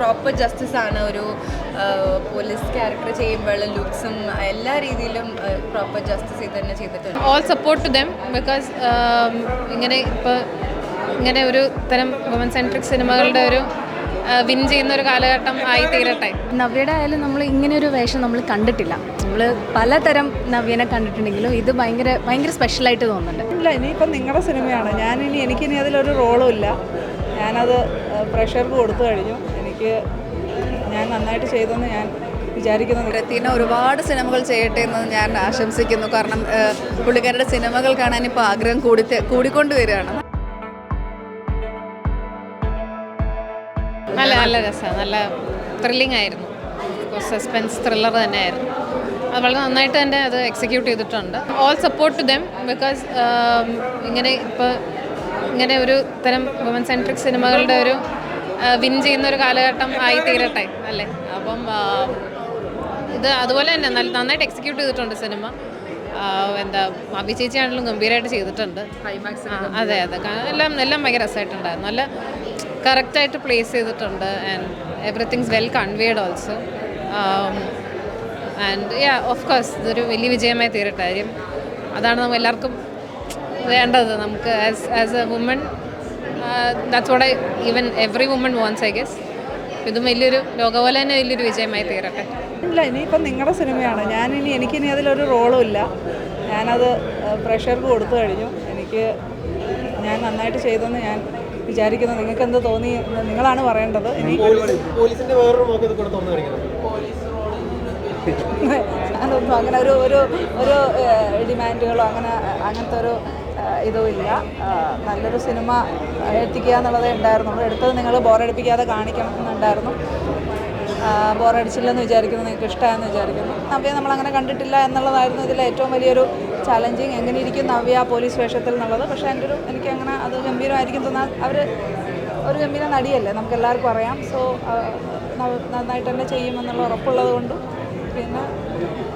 Proper justice ആണ് ഒരു police character ചെയ്യുമ്പോൾ ലുക്സും എല്ലാ രീതിയിലും പ്രോപ്പർ ജസ്റ്റിസ് ഇത് തന്നെ ചെയ്തിട്ടുണ്ട്. All support to them because ഇങ്ങനെ ഇപ്പോൾ ഇങ്ങനെ ഒരു തരം വുമൻ സെൻട്രിക് സിനിമകളുടെ ഒരു വിൻ ചെയ്യുന്ന ഒരു കാലഘട്ടം ആയി തീരട്ടെ നവ്യയുടെ ആയാലും നമ്മൾ ഇങ്ങനെ ഒരു വേഷം നമ്മൾ കണ്ടിട്ടില്ല. നമ്മൾ പലതരം നവ്യനെ കണ്ടിട്ടുണ്ടെങ്കിലും ഇത് ഭയങ്കര ഭയങ്കര സ്പെഷ്യലായിട്ട് തോന്നുന്നുണ്ട്. ഇല്ല ഇനിയിപ്പം നിങ്ങളുടെ സിനിമയാണ് ഞാനിനി എനിക്കിനി അതിലൊരു റോളും ഇല്ല. ഞാനത് പ്രഷർക്ക് കൊടുത്തു കഴിഞ്ഞു. എനിക്ക് ഞാൻ നന്നായിട്ട് ചെയ്തെന്ന് ഞാൻ വിചാരിക്കുന്നു. രത്തീന ഒരുപാട് സിനിമകൾ ചെയ്യട്ടെ എന്ന് ഞാൻ ആശംസിക്കുന്നു. കാരണം പുള്ളിക്കാരുടെ സിനിമകൾ കാണാൻ ഇപ്പോൾ ആഗ്രഹം കൂടി കൂടിക്കൊണ്ട് വരികയാണ്. നല്ല നല്ല രസമാണ് നല്ല ത്രില്ലിംഗ് ആയിരുന്നു. സസ്പെൻസ് ത്രില്ലർ തന്നെയായിരുന്നു. അത് വളരെ നന്നായിട്ട് തന്നെ അത് എക്സിക്യൂട്ട് ചെയ്തിട്ടുണ്ട്. All support to them because ഇങ്ങനെ ഇപ്പോൾ ഇങ്ങനെ ഒരു തരം വുമൻ സെൻട്രിക് സിനിമകളുടെ ഒരു വിൻ ചെയ്യുന്ന ഒരു കാലഘട്ടം ആയി തീരട്ടെ അല്ലേ? അപ്പം ഇത് അതുപോലെ തന്നെ നല്ല നന്നായിട്ട് എക്സിക്യൂട്ട് ചെയ്തിട്ടുണ്ട് സിനിമ. എന്താ അഭി ചേച്ചി ആണെങ്കിലും ഗംഭീരമായിട്ട് ചെയ്തിട്ടുണ്ട്. അതെ അതെ. എല്ലാം എല്ലാം ഭയങ്കര രസമായിട്ടുണ്ടായിരുന്നു. നല്ല കറക്റ്റായിട്ട് പ്ലേസ് ചെയ്തിട്ടുണ്ട് and everything's well conveyed also and yeah of course ഇതൊരു വലിയ വിജയമായി തീരട്ടെ. കാര്യം അതാണ് നമ്മൾ എല്ലാവർക്കും വേണ്ടത്. നമുക്ക് as as a woman that's what I even every woman wants I guess ഇതും വലിയൊരു ലോക പോലെ തന്നെ വലിയൊരു വിജയമായി തീരട്ടെ. ഇല്ല ഇനിയിപ്പം നിങ്ങളുടെ സിനിമയാണ്. ഞാനിനി എനിക്കിനി അതിലൊരു റോളും ഇല്ല. ഞാനത് പ്രഷർക്ക് കൊടുത്തു കഴിഞ്ഞു. എനിക്ക് ഞാൻ നന്നായിട്ട് ചെയ്തെന്ന് ഞാൻ വിചാരിക്കുന്നു. നിങ്ങൾക്ക് എന്ത് തോന്നി? നിങ്ങളാണ് പറയേണ്ടത്. ഞാനൊന്നും അങ്ങനെ ഒരു ഒരു ഒരു ഡിമാൻഡുകളോ അങ്ങനെ അങ്ങനത്തെ ഒരു ഏഹ്, ഇതും ഇല്ല ഏഹ്, നല്ലൊരു സിനിമ എത്തിക്കുക എന്നുള്ളതേ ഉണ്ടായിരുന്നുള്ളൂ. എടുത്തത് നിങ്ങൾ ബോറടിപ്പിക്കാതെ കാണിക്കണം എന്നുണ്ടായിരുന്നു. ബോറടിച്ചില്ലെന്ന് വിചാരിക്കുന്നു നിങ്ങൾക്ക് ഇഷ്ടമായെന്ന് വിചാരിക്കുന്നു. നവ്യ നമ്മളങ്ങനെ കണ്ടിട്ടില്ല എന്നുള്ളതായിരുന്നു ഇതിലെ ഏറ്റവും വലിയൊരു ചലഞ്ചിങ് എങ്ങനെ ഇരിക്കും നവ്യ പോലീസ് വേഷത്തിൽ എന്നുള്ളത്. പക്ഷേ എന്റെ ഒരു എനിക്ക് അങ്ങനെ അത് ഗംഭീരമായിരിക്കും തോന്നാൻ അവർ ഒരു ഗംഭീര നടിയല്ലേ നമുക്ക് എല്ലാവർക്കും അറിയാം. സോ നന്നായിട്ട് തന്നെ ചെയ്യുമെന്നുള്ള ഉറപ്പുള്ളത് കൊണ്ടും പിന്നെ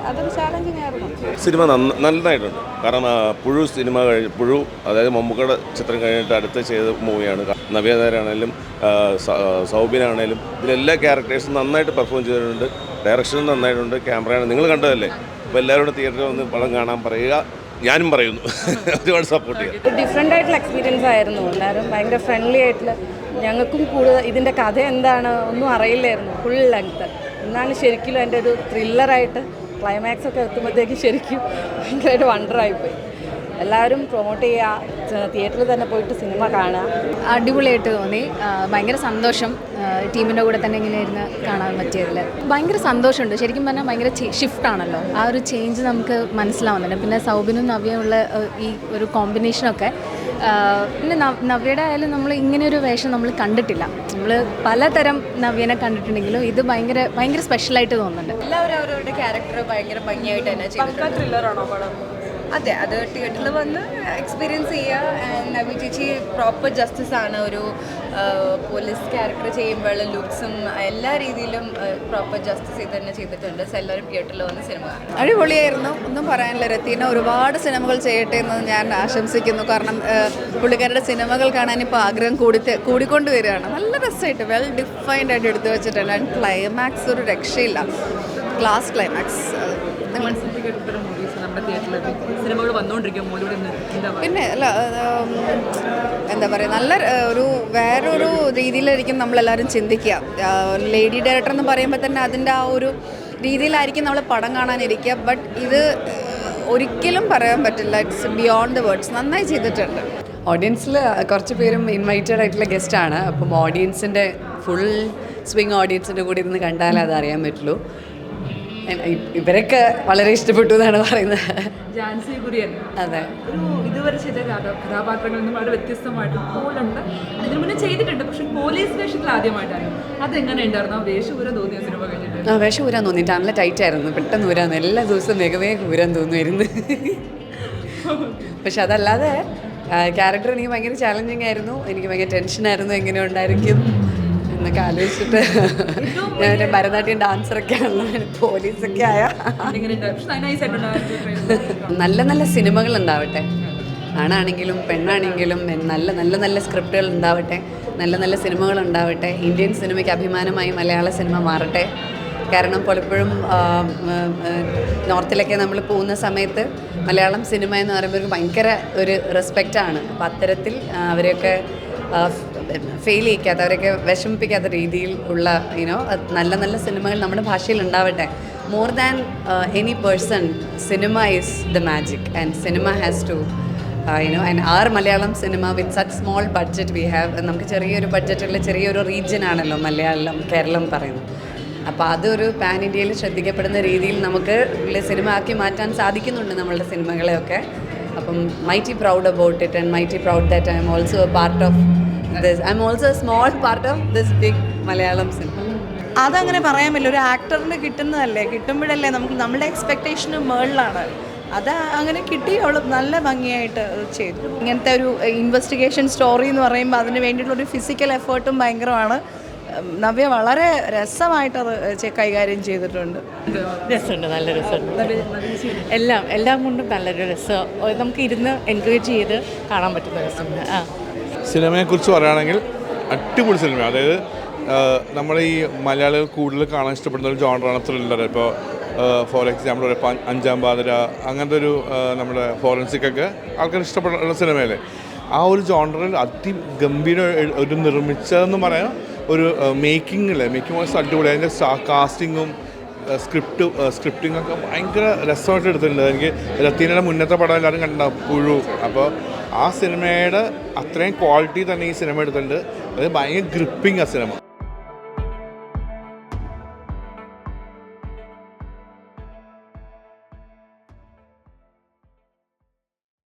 അതൊരു ചാലഞ്ചിങ് ആയിരുന്നു. സിനിമ നന്നായിട്ടുണ്ട്. കാരണം പുഴു സിനിമ കഴിഞ്ഞ് പുഴു അതായത് മമ്മൂക്കയുടെ ചിത്രം കഴിഞ്ഞിട്ട് അടുത്ത ചെയ്ത മൂവിയാണ്. നവ്യതാരാണേലും സൗബിനാണേലും ഇതിലെല്ലാ ക്യാരക്ടേഴ്സും നന്നായിട്ട് പെർഫോം ചെയ്തിട്ടുണ്ട്. ഡയറക്ഷനും നന്നായിട്ടുണ്ട്. ക്യാമറയാണ് നിങ്ങൾ കണ്ടതല്ലേ? അപ്പോൾ എല്ലാവരും തിയേറ്ററിൽ വന്ന് പടം കാണാൻ പറയുക. ഞാനും പറയുന്നു. ഒരുപാട് സപ്പോർട്ട് ചെയ്യാം. ഡിഫറെന്റ് ആയിട്ടുള്ള എക്സ്പീരിയൻസ് ആയിരുന്നു. എല്ലാവരും ഭയങ്കര ഫ്രണ്ട്ലി ആയിട്ടുള്ള ഞങ്ങൾക്കും കൂടുതൽ ഇതിന്റെ കഥ എന്താണ് ഒന്നും അറിയില്ലായിരുന്നു. ഫുൾ ലെങ്ത് എന്നാണ് ശരിക്കും എന്റെ ഒരു ത്രില്ലറായിട്ട് ക്ലൈമാക്സ് ഒക്കെ എത്തുമ്പോഴത്തേക്ക് ശരിക്കും ഭയങ്കരമായിട്ട് വണ്ടറായിപ്പോയി. എല്ലാവരും പ്രൊമോട്ട് ചെയ്യുക തിയേറ്ററിൽ തന്നെ പോയിട്ട് സിനിമ കാണുക. അടിപൊളിയായിട്ട് തോന്നി. ഭയങ്കര സന്തോഷം. ടീമിന്റെ കൂടെ തന്നെ ഇങ്ങനെ ഇരുന്ന് കാണാൻ പറ്റിയതിൽ ഭയങ്കര സന്തോഷമുണ്ട്. ശരിക്കും പറഞ്ഞാൽ ഭയങ്കര ഷിഫ്റ്റ് ആണല്ലോ. ആ ഒരു ചേഞ്ച് നമുക്ക് മനസ്സിലാവുന്നുണ്ട്. പിന്നെ സൗബിനും നവ്യമുള്ള ഈ ഒരു കോമ്പിനേഷനൊക്കെ പിന്നെ നവ്- നവ്യയുടെ ആയാലും നമ്മൾ ഇങ്ങനെ ഒരു വേഷം നമ്മൾ കണ്ടിട്ടില്ല. നമ്മൾ പലതരം നവ്യനെ കണ്ടിട്ടുണ്ടെങ്കിലും ഇത് ഭയങ്കര ഭയങ്കര സ്പെഷ്യലായിട്ട് തോന്നുന്നുണ്ട്. എല്ലാവരും അവരവരുടെ ക്യാരക്ടർ ഭയങ്കര ഭംഗിയായിട്ട് തന്നെ ചെയ്തിട്ടുണ്ട്. ത്രില്ലറാണോ പടം? അതെ അത് തിയേറ്ററിൽ വന്ന് എക്സ്പീരിയൻസ് ചെയ്യുക. നവ്യ നവി ചേച്ചി പ്രോപ്പർ ജസ്റ്റിസ് ആണ്. ഒരു പോലീസ് ക്യാരക്ടർ ചെയ്യുമ്പോൾ ലുക്സും എല്ലാ രീതിയിലും പ്രോപ്പർ ജസ്റ്റിസ് ചെയ്ത് തന്നെ ചെയ്തിട്ടുണ്ട്. സോ എല്ലാവരും തിയേറ്ററിൽ വന്ന സിനിമ കാണും. അടിപൊളിയായിരുന്നു. ഒന്നും പറയാനില്ല. രത്തീന ഒരുപാട് സിനിമകൾ ചെയ്യട്ടെ എന്ന് ഞാൻ ആശംസിക്കുന്നു. കാരണം പുള്ളിക്കാരുടെ സിനിമകൾ കാണാൻ ഇപ്പോൾ ആഗ്രഹം കൂടി കൂടിക്കൊണ്ട് വരികയാണ്. നല്ല രസമായിട്ട് വെൽ ഡിഫൈൻഡ് ആയിട്ട് എടുത്തു വെച്ചിട്ടുണ്ട്. ആൻഡ് ക്ലൈമാക്സ് ഒരു രക്ഷയില്ല. ക്ലാസ് ക്ലൈമാക്സ് സിനിമകൾ വന്നുകൊണ്ടിരിക്കും പിന്നെ അല്ല എന്താ പറയുക നല്ല ഒരു വേറൊരു രീതിയിലായിരിക്കും നമ്മളെല്ലാവരും ചിന്തിക്കുക. ലേഡി ഡയറക്ടർ എന്ന് പറയുമ്പോൾ തന്നെ അതിന്റെ ആ ഒരു രീതിയിലായിരിക്കും നമ്മൾ പടം കാണാനിരിക്കുക. ബട്ട് ഇത് ഒരിക്കലും പറയാൻ പറ്റില്ല. ഇറ്റ്സ് ബിയോണ്ട് ദ വേർഡ്സ് നന്നായി ചെയ്തിട്ടുണ്ട്. ഓഡിയൻസിൽ കുറച്ച് പേരും ഇൻവൈറ്റഡ് ആയിട്ടുള്ള ഗസ്റ്റാണ് അപ്പം ഓഡിയൻസിന്റെ ഫുൾ സ്വിങ് ഓഡിയൻസിന്റെ കൂടി ഇരുന്ന് കണ്ടാലേ അത് അറിയാൻ പറ്റുള്ളൂ. ഇവരൊക്കെ വളരെ ഇഷ്ടപ്പെട്ടു എന്നാണ് പറയുന്നത്. ജാൻസി കുര്യൻ. അതെ. ഒരു ഇതുവരെ ചെയ്ത കഥ- കഥാപാത്രങ്ങളിൽ നിന്നും വളരെ വ്യത്യസ്തമായിട്ട് പോലുണ്ട്. ഇതിനു മുന്നേ ചെയ്തിട്ടുണ്ട് പക്ഷെ പോലീസ് വേഷത്തിൽ ആദ്യമായിട്ടാണ്. അതെങ്ങനെ ഉണ്ടായിരുന്നു? ആ വേഷം ഊരാൻ തോന്നിയ സിനിമ കഴിഞ്ഞിട്ട് ആ വേഷം ഊരാൻ തോന്നിയിട്ട് നല്ല ടൈറ്റ് ആയിരുന്നു. പെട്ടെന്ന് ഊരാന്ന് എല്ലാ ദിവസവും വേഗം വേഗം ഊരാൻ തോന്നുമായിരുന്നു. പക്ഷെ അതല്ലാതെ ക്യാരക്ടർ എനിക്ക് ഭയങ്കര ചാലഞ്ചിങ് ആയിരുന്നു. എനിക്ക് ഭയങ്കര ടെൻഷനായിരുന്നു എങ്ങനെ ഉണ്ടായിരിക്കും? എന്നൊക്കെ ആലോചിച്ചിട്ട് ഞാൻ ഭരതനാട്യം ഡാൻസറൊക്കെ ആണല്ലോ പോലീസൊക്കെ ആയ. നല്ല നല്ല സിനിമകൾ ഉണ്ടാവട്ടെ. ആണാണെങ്കിലും പെണ്ണാണെങ്കിലും നല്ല നല്ല നല്ല സ്ക്രിപ്റ്റുകൾ ഉണ്ടാവട്ടെ. നല്ല നല്ല സിനിമകൾ ഉണ്ടാവട്ടെ. ഇന്ത്യൻ സിനിമയ്ക്ക് അഭിമാനമായി മലയാള സിനിമ മാറട്ടെ. കാരണം പലപ്പോഴും നോർത്തിലൊക്കെ നമ്മൾ പോകുന്ന സമയത്ത് മലയാളം സിനിമ എന്ന് പറയുമ്പോൾ ഭയങ്കര ഒരു റെസ്പെക്റ്റാണ് അപ്പോൾ അത്തരത്തിൽ അവരെയൊക്കെ ഫെയിൽ ചെയ്യിക്കാത്ത അവരൊക്കെ വിഷമിപ്പിക്കാത്ത രീതിയിൽ ഉള്ള യുനോ നല്ല നല്ല സിനിമകൾ നമ്മുടെ ഭാഷയിൽ ഉണ്ടാവട്ടെ. More than any person cinema is the magic and cinema has to you know and our Malayalam cinema with such small budget we have നമുക്ക് ചെറിയൊരു ബഡ്ജറ്റുള്ള ചെറിയൊരു റീജിയൻ ആണല്ലോ മലയാളം കേരളം പറയുന്നത്. അപ്പോൾ അതൊരു പാൻ ഇന്ത്യയിൽ ശ്രദ്ധിക്കപ്പെടുന്ന രീതിയിൽ നമുക്ക് സിനിമ ആക്കി മാറ്റാൻ സാധിക്കുന്നുണ്ട് നമ്മളുടെ സിനിമകളെയൊക്കെ. അപ്പം mighty proud about it and mighty proud that I'm also a part of this I'm also small part of this big Malayalam cinema അതങ്ങനെ പറയാൻ പറ്റില്ല. ഒരു ആക്ടറിന് കിട്ടുന്നതല്ലേ? കിട്ടുമ്പോഴല്ലേ നമുക്ക് നമ്മുടെ എക്സ്പെക്റ്റേഷന് മുകളിലാണ് അത് അങ്ങനെ കിട്ടി അവൾ നല്ല ഭംഗിയായിട്ട് ചെയ്തു. ഇങ്ങനത്തെ ഒരു ഇൻവെസ്റ്റിഗേഷൻ സ്റ്റോറി എന്ന് പറയുമ്പോൾ അതിന് വേണ്ടിയിട്ടുള്ള ഒരു ഫിസിക്കൽ എഫേർട്ടും ഭയങ്കരമാണ് നവ്യ വളരെ രസമായിട്ട് അത് കൈകാര്യം ചെയ്തിട്ടുണ്ട്. രസമുണ്ട് നല്ല രസമുണ്ട്. എല്ലാം എല്ലാം കൊണ്ടും നല്ലൊരു രസം. നമുക്ക് ഇരുന്ന് എൻകറേജ് ചെയ്ത് കാണാൻ പറ്റുന്ന രസമുണ്ട്. ആ. സിനിമയെക്കുറിച്ച് പറയുകയാണെങ്കിൽ അടിപൊളി സിനിമ അതായത് നമ്മുടെ ഈ മലയാളികൾ കൂടുതൽ കാണാൻ ഇഷ്ടപ്പെടുന്ന ഒരു ജോണറാണ് ത്രില്ലർ ഇപ്പോൾ ഫോർ എക്സാമ്പിൾ ഒരു അഞ്ചാം പാതിര അങ്ങനത്തെ ഒരു നമ്മുടെ ഫോറൻസിക് ഒക്കെ ആൾക്കാർ ഇഷ്ടപ്പെടുന്ന സിനിമയല്ലേ? ആ ഒരു ജോണറിൽ അതിഗംഭീര ഗംഭീര ഒരു നിർമ്മിച്ചതെന്ന് പറയാം ഒരു മേക്കിംഗ് അല്ലേ മേക്കിംഗ് വോയിസ് അടിപൊളി. അതിന്റെ കാസ്റ്റിങ്ങും സ്ക്രിപ്റ്റ് സ്ക്രിപ്റ്റിംഗ് ഒക്കെ ഭയങ്കര രസമായിട്ട് എടുത്തിട്ടുണ്ട്. എനിക്ക് രത്തീനയുടെ മുന്നത്തെ പടം എല്ലാവരും കണ്ടിട്ടുണ്ടാവും പുഴു. അപ്പോൾ ആ സിനിമയുടെ അത്രയും ക്വാളിറ്റി തന്നെ ഈ സിനിമ എടുത്തിട്ടുണ്ട്. അത് ഭയങ്കര ഗ്രിപ്പിംഗ് ആ സിനിമ.